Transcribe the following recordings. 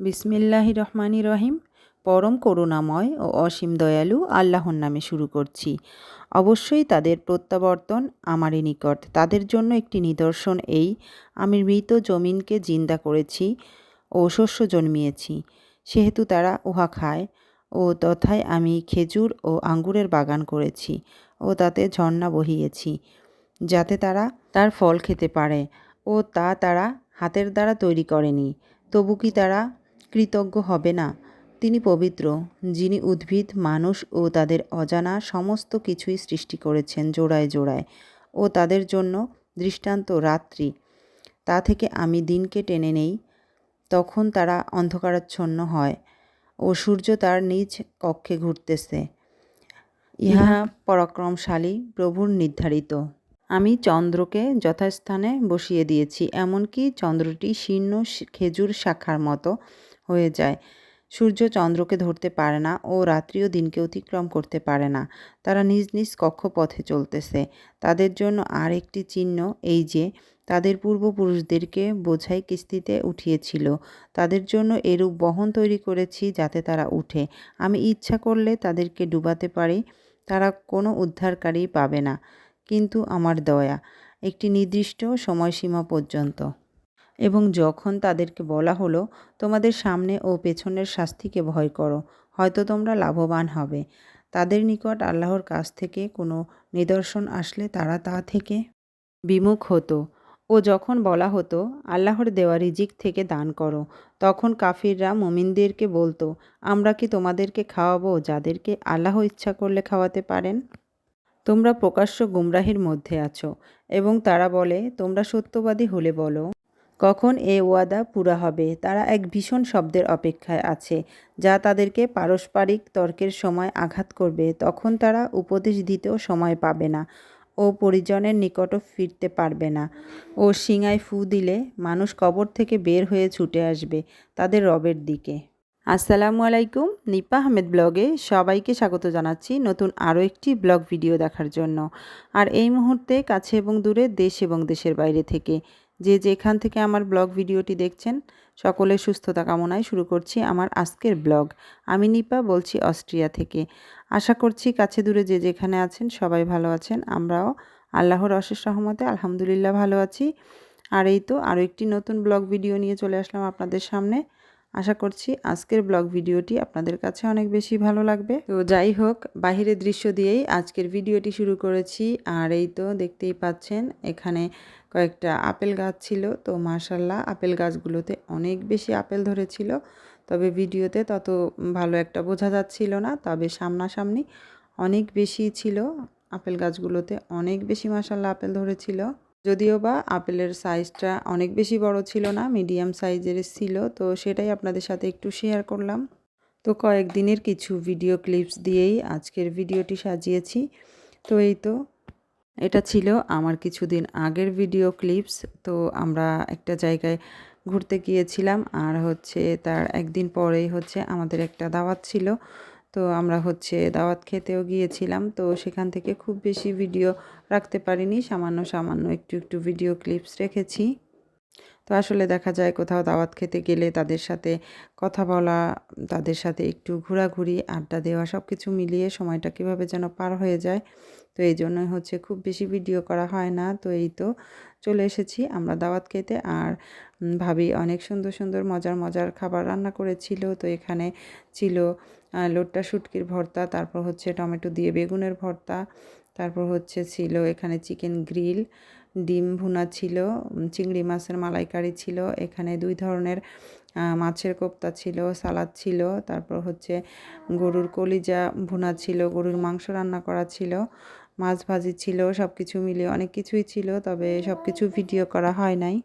বিসমিল্লাহি রহমানি রহিম। পরম করুণাময় ও অসীম দয়ালু আল্লাহর নামে শুরু করছি। অবশ্যই তাদের প্রত্যাবর্তন আমারই নিকট। তাদের জন্য একটি নিদর্শন এই, আমি মৃত জমিনকে জিন্দা করেছি ও শস্য জন্মিয়েছি। সেহেতু তারা উহা খায় ও তথায় আমি খেজুর ও আঙ্গুরের বাগান করেছি ও তাতে ঝর্ণা বহিয়েছি, যাতে তারা তার ফল খেতে পারে ও তা তারা হাতের দ্বারা তৈরি করেনি। তবু কি তারা কৃতজ্ঞ হবে না। তিনি পবিত্র, যিনি উদ্ভিদ, মানুষ ও তাদের অজানা সমস্ত কিছুই সৃষ্টি করেছেন জোড়ায় জোড়ায় ও তাদের জন্য দৃষ্টান্ত রাত্রি। তা থেকে আমি দিনকে টেনে নেই, তখন তারা অন্ধকারাচ্ছন্ন হয় ও সূর্য তার নিজ কক্ষে ঘুরতেছে। ইহা পরাক্রমশালী, প্রভুর নির্ধারিত। আমি চন্দ্রকে যথাস্থানে বসিয়ে দিয়েছি, এমনকি চন্দ্রটি শীর্ণ খেজুর শাখার মতো হয়ে যায়। সূর্য চন্দ্রকে ধরতে পারে না ও রাত্রিও দিনকে অতিক্রম করতে পারে না। তারা নিজ নিজ কক্ষপথে চলতেছে। তাদের জন্য আর একটি চিহ্ন এই যে, তাদের পূর্বপুরুষদেরকে বোঝাই কিস্তিতে উঠিয়েছিল। তাদের জন্য এরূপ বহন তৈরি করেছি যাতে তারা উঠে। আমি ইচ্ছা করলে তাদেরকে ডুবাতে পারি, তারা কোনো উদ্ধারকারী পাবে না। কিন্তু আমার দয়া, একটি নির্দিষ্ট সময়সীমা পর্যন্ত। এবং যখন তাদেরকে বলা হলো, তোমাদের সামনে ও পেছনের শাস্তিকে ভয় করো, হয়তো তোমরা লাভবান হবে। তাদের নিকট আল্লাহর কাছ থেকে কোনো নিদর্শন আসলে তারা তা থেকে বিমুখ হতো। ও যখন বলা হতো, আল্লাহর দেওয়া রিজিক থেকে দান করো, তখন কাফিররা মমিনদেরকে বলতো, আমরা কি তোমাদেরকে খাওয়াবো যাদেরকে আল্লাহ ইচ্ছা করলে খাওয়াতে পারেন? তোমরা প্রকাশ্য গুমরাহির মধ্যে আছো এবং তারা বলে, তোমরা সত্যবাদী হলে বলো। কখন এ ওয়াদা পুরা হবে? তারা এক ভীষণ শব্দের অপেক্ষায় আছে, যা তাদেরকে পারস্পরিক তর্কের সময় আঘাত করবে। তখন তারা উপদেশ দিতেও সময় পাবে না ও পরিজনের নিকটও ফিরতে পারবে না। ও শিঙায় ফু দিলে মানুষ কবর থেকে বের হয়ে ছুটে আসবে তাদের রবের দিকে। আসসালামু আলাইকুম, নিপা আহমেদ ব্লগে সবাইকে স্বাগত জানাচ্ছি নতুন আরও একটি ব্লগ ভিডিও দেখার জন্য। আর এই মুহূর্তে কাছে এবং দূরে দেশ এবং দেশের বাইরে থেকে যে যেখান থেকে আমার ব্লগ ভিডিওটি দেখছেন, সকলের সুস্থতা কামনায় শুরু করছি আমার আজকের ব্লগ। আমি নিপা বলছি অস্ট্রিয়া থেকে। আশা করছি কাছে দূরে যে যেখানে আছেন সবাই ভালো আছেন, আমরাও আল্লাহর অশেষ রহমতে আলহামদুলিল্লাহ ভালো আছি। আর এই তো আরও একটি নতুন ব্লগ ভিডিও নিয়ে চলে আসলাম আপনাদের সামনে। আশা করছি আজকের ব্লগ ভিডিওটি আপনাদের কাছে অনেক বেশি ভালো লাগবে। তো যাই হোক, বাহিরের দৃশ্য দিয়েই আজকের ভিডিওটি শুরু করেছি। আর এই তো দেখতেই পাচ্ছেন, এখানে কয়েকটা আপেল গাছ ছিল। তো মার্শাল্লাহ আপেল গাছগুলোতে অনেক বেশি আপেল ধরেছিল। তবে ভিডিওতে তত ভালো একটা বোঝা যাচ্ছিল না, তবে সামনাসামনি অনেক বেশি ছিল। আপেল গাছগুলোতে অনেক বেশি মার্শাল্লাহ আপেল ধরেছিল। যদিও বা আপেলের সাইজটা অনেক বেশি বড় ছিল না মিডিয়াম সাইজের ছিল, তো সেটাই আপনাদের সাথে একটু শেয়ার করলাম। তো কয়েকদিনের কিছু ভিডিও ক্লিপস দিয়েই আজকের ভিডিওটি সাজিয়েছি। তো এই তো, এটা ছিল আমার কিছুদিন আগের ভিডিও ক্লিপস তো আমরা একটা জায়গায় ঘুরতে গিয়েছিলাম, আর হচ্ছে তার একদিন পরেই হচ্ছে আমাদের একটা দাওয়াত ছিল। তো আমরা হচ্ছে দাওয়াত খেতেও গিয়েছিলাম। তো সেখান থেকে খুব বেশি ভিডিও রাখতে পারিনি। সামান্য সামান্য একটু একটু ভিডিও ক্লিপস রেখেছি। তো আসলে দেখা যায় কোথাও দাওয়াত খেতে গেলে তাদের সাথে কথা বলা, তাদের সাথে একটু ঘোরাঘুরি, আড্ডা দেওয়া সব কিছু মিলিয়ে সময়টা কীভাবে যেন পার হয়ে যায়। তো এই জন্যই হচ্ছে খুব বেশি ভিডিও করা হয় না। তো এই তো চলে এসেছি, আমরা দাওয়াত খেতে। আর ভাবি অনেক সুন্দর সুন্দর, মজার মজার খাবার রান্না করেছিল। তো এখানে ছিল লোট্টা শুটকির ভর্তা, তারপর হচ্ছে টমেটো দিয়ে বেগুনের ভর্তা, তারপর হচ্ছে ছিল এখানে চিকেন গ্রিল, ডিম ভুনা ছিল চিংড়ি মাছের মালাইকারি ছিল, এখানে দুই ধরনের মাছের কোপ্তা ছিল, সালাদ ছিল, তারপর হচ্ছে গরুর কলিজা ভুনা ছিল, গরুর মাংস রান্না করা ছিল। মাছ ভাজি ছিল সব কিছু মিলিয়ে অনেক কিছুই ছিল, তবে সব কিছু ভিডিও করা হয় নাই।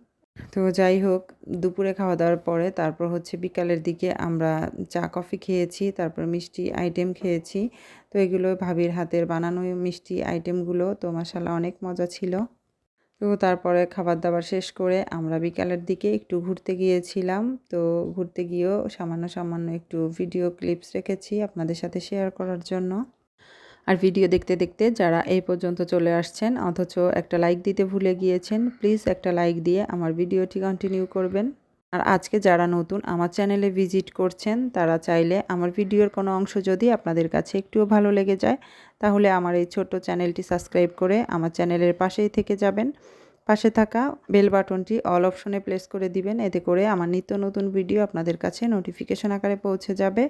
তো যাই হোক, দুপুরে খাওয়া দাওয়ার পরে তারপর হচ্ছে বিকালের দিকে আমরা চা, কফি খেয়েছি, তারপর মিষ্টি আইটেম খেয়েছি। তো এগুলো ভাবির হাতের বানানো মিষ্টি আইটেমগুলো তো মশালা অনেক মজা ছিল। তো তারপরে খাবার দাবার শেষ করে আমরা বিকালের দিকে একটু ঘুরতে গিয়েছিলাম। তো ঘুরতে গিয়েও সামান্য সামান্য একটু ভিডিও ক্লিপস রেখেছি আপনাদের সাথে শেয়ার করার জন্য। আর ভিডিও দেখতে দেখতে যারা এই পর্যন্ত চলে আসছেন, অথচ একটা লাইক দিতে ভুলে গিয়েছেন প্লিজ একটা লাইক দিয়ে আমার ভিডিওটি কন্টিনিউ করবেন। আর আজকে যারা নতুন আমার চ্যানেলে ভিজিট করছেন, তারা চাইলে আমার ভিডিওর কোনো অংশ যদি আপনাদের কাছে একটুও ভালো লেগে যায়, তাহলে আমার এই ছোট্ট চ্যানেলটি সাবস্ক্রাইব করে আমার চ্যানেলের পাশেই থেকে যাবেন। পাশে থাকা বেল বাটনটি অল অপশনে প্লেস করে দিবেন, এতে করে আমার নিত্য নতুন ভিডিও আপনাদের কাছে নোটিফিকেশন আকারে পৌঁছে যাবে।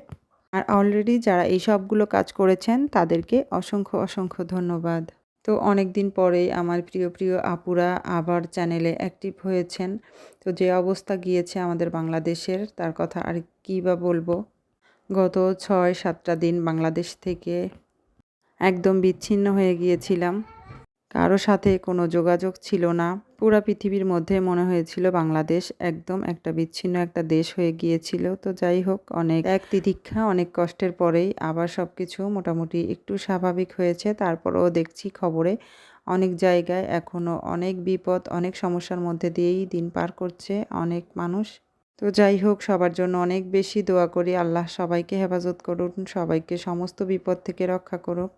আর অলরেডি যারা এই সবগুলো কাজ করেছেন, তাদেরকে অসংখ্য অসংখ্য ধন্যবাদ। তো অনেক দিন পরেই আমার প্রিয় প্রিয় আপুরা আবার চ্যানেলে অ্যাক্টিভ হয়েছেন। তো যে অবস্থা গিয়েছে আমাদের বাংলাদেশের, তার কথা আর কী বা বলব? গত ছয়, সাতটা দিন বাংলাদেশ থেকে একদম বিচ্ছিন্ন হয়ে গিয়েছিলাম। কারও সাথে কোনো যোগাযোগ ছিল না। পুরা পৃথিবীর মধ্যে মনে হয়েছিল বাংলাদেশ একদম একটা বিচ্ছিন্ন একটা দেশ হয়ে গিয়েছিল। তো যাই হোক, অনেক এক তিতিক্ষা, অনেক কষ্টের পরেই আবার সব কিছু মোটামুটি একটু স্বাভাবিক হয়েছে। তারপরেও দেখছি খবরে অনেক জায়গায় এখনও অনেক বিপদ, অনেক সমস্যার মধ্যে দিয়েই দিন পার করছে অনেক মানুষ। তো যাই হোক, সবার জন্য অনেক বেশি দোয়া করি। আল্লাহ সবাইকে হেফাজত করুন, সবাইকে সমস্ত বিপদ থেকে রক্ষা করুক।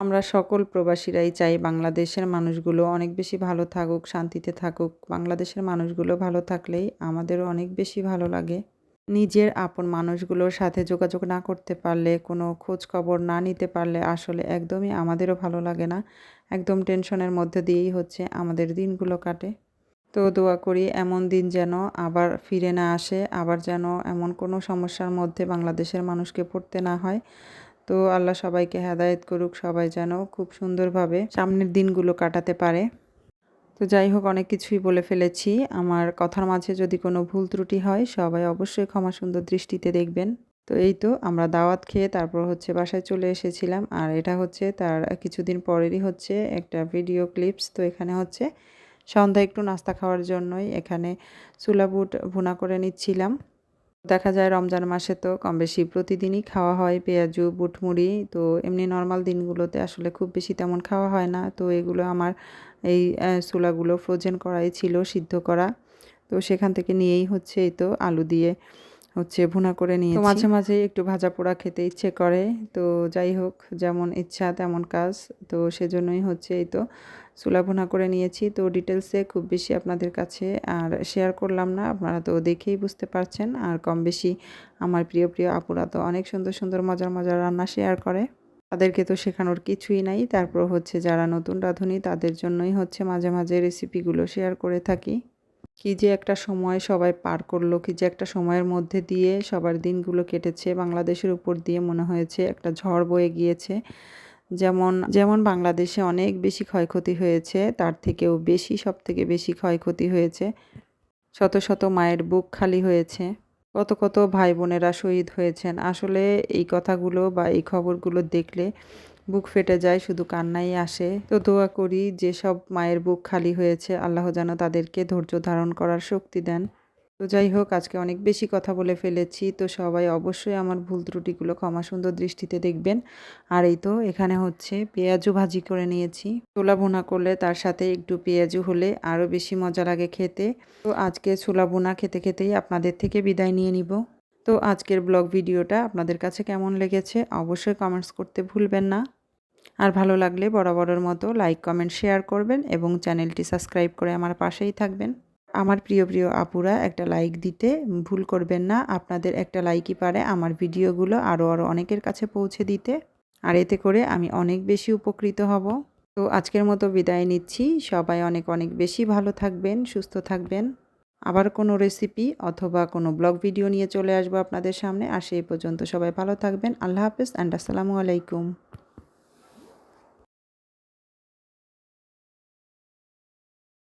আমরা সকল প্রবাসীরাই চাই বাংলাদেশের মানুষগুলো অনেক বেশি ভালো থাকুক, শান্তিতে থাকুক। বাংলাদেশের মানুষগুলো ভালো থাকলেই আমাদেরও অনেক বেশি ভালো লাগে। নিজের আপন মানুষগুলোর সাথে যোগাযোগ না করতে পারলে, কোনো খোঁজ খবর না নিতে পারলে আসলে একদমই আমাদেরও ভালো লাগে না। একদম টেনশনের মধ্যে দিয়েই হচ্ছে আমাদের দিনগুলো কাটে। তো দোয়া করি এমন দিন যেন আবার ফিরে না আসে, আবার যেন এমন কোনো সমস্যার মধ্যে বাংলাদেশের মানুষকে পড়তে না হয়। তো আল্লাহ সবাইকে হেদায়েত করুক, সবাই যেন খুব সুন্দরভাবে সামনের দিনগুলো কাটাতে পারে। তো যাই হোক, অনেক কিছুই বলে ফেলেছি। আমার কথার মাঝে যদি কোনো ভুল ত্রুটি হয়, সবাই অবশ্যই ক্ষমা সুন্দর দৃষ্টিতে দেখবেন। তো এই তো, আমরা দাওয়াত খেয়ে তারপর হচ্ছে বাসায় চলে এসেছিলাম। আর এটা হচ্ছে তার কিছুদিন পরেরই হচ্ছে একটা ভিডিও ক্লিপস। তো এখানে হচ্ছে সন্ধ্যা একটু নাস্তা খাওয়ার জন্যই এখানে চুলা বুট ভুনা করে নিচ্ছিলাম। দেখা যায় রমজান মাসে তো কম বেশি প্রতিদিনই খাওয়া হয় পেঁয়াজু, বুটমুড়ি। তো এমনি নর্মাল দিনগুলোতে আসলে খুব বেশি তেমন খাওয়া হয় না। তো এগুলো আমার এই চুলাগুলো ফ্রোজেন করাই ছিল, সিদ্ধ করা। তো সেখান থেকে নিয়েই হচ্ছে এই তো আলু দিয়ে হচ্ছে ভুনা করে নিয়ে মাঝে মাঝে একটু ভাজা পোড়া খেতে ইচ্ছে করে। তো যাই হোক যেমন ইচ্ছা তেমন কাজ। তো সেজন্যই হচ্ছে এই তো চুলা ভুনা করে নিয়েছি। তো ডিটেলসে খুব বেশি আপনাদের কাছে আর শেয়ার করলাম না। আপনারা তো দেখেই বুঝতে পারছেন। আর কম বেশি আমার প্রিয় প্রিয় আপুরা তো অনেক সুন্দর সুন্দর মজার মজার রান্না শেয়ার করে। তাদেরকে তো শেখানোর কিছুই নাই। তারপর হচ্ছে যারা নতুন রাঁধুনি তাদের জন্যই হচ্ছে মাঝে মাঝে রেসিপিগুলো শেয়ার করে থাকি। কি যে একটা সময় সবাই পার করল, কি যে একটা সময়ের মধ্যে দিয়ে সবার দিনগুলো কেটেছে, বাংলাদেশের উপর দিয়ে মনে হয়েছে একটা ঝড় বয়ে গিয়েছে। যেমন যেমন বাংলাদেশে অনেক বেশি ক্ষয়ক্ষতি হয়েছে, তার থেকেও বেশি সব থেকে বেশি ক্ষয়ক্ষতি হয়েছে। শত শত মায়ের বুক খালি হয়েছে। কত কত ভাই বোনেরা শহীদ হয়েছেন। আসলে এই কথাগুলো বা এই খবরগুলো দেখলে বুক ফেটে যায়, শুধু কান্নাই আসে। তো দোয়া করি যেসব মায়ের বুক খালি হয়েছে, আল্লাহ যেন তাদেরকে ধৈর্য ধারণ করার শক্তি দেন। তো যাই হোক, আজকে অনেক বেশি কথা বলে ফেলেছি। তো সবাই অবশ্যই আমার ভুল ত্রুটিগুলো ক্ষমা সুন্দর দৃষ্টিতে দেখবেন। আর এই তো, এখানে হচ্ছে পেঁয়াজু ভাজি করে নিয়েছি। ছোলা ভুনা করলে তার সাথে একটু পেঁয়াজু হলে আরও বেশি মজা লাগে খেতে। তো আজকে ছোলা ভুনা খেতে খেতেই আপনাদের থেকে বিদায় নিয়ে নিব। তো আজকের ব্লগ ভিডিওটা আপনাদের কাছে কেমন লেগেছে, অবশ্যই কমেন্টস করতে ভুলবেন না। আর ভালো লাগলে বরাবরের মতো লাইক কমেন্ট শেয়ার করবেন এবং চ্যানেলটি সাবস্ক্রাইব করে আমার পাশেই থাকবেন। আমার প্রিয় প্রিয় আপুরা, একটা লাইক দিতে ভুল করবেন না। আপনাদের একটা লাইকই পারে আমার ভিডিওগুলো আরও আরও অনেকের কাছে পৌঁছে দিতে। আর এতে করে আমি অনেক বেশি উপকৃত হব। তো আজকের মতো বিদায় নিচ্ছি। সবাই অনেক অনেক বেশি ভালো থাকবেন, সুস্থ থাকবেন। আবার কোনো রেসিপি অথবা কোনো ব্লগ ভিডিও নিয়ে চলে আসব আপনাদের সামনে। আর সেই পর্যন্ত সবাই ভালো থাকবেন। আল্লাহ হাফেজ অ্যান্ড আসসালামু আলাইকুম।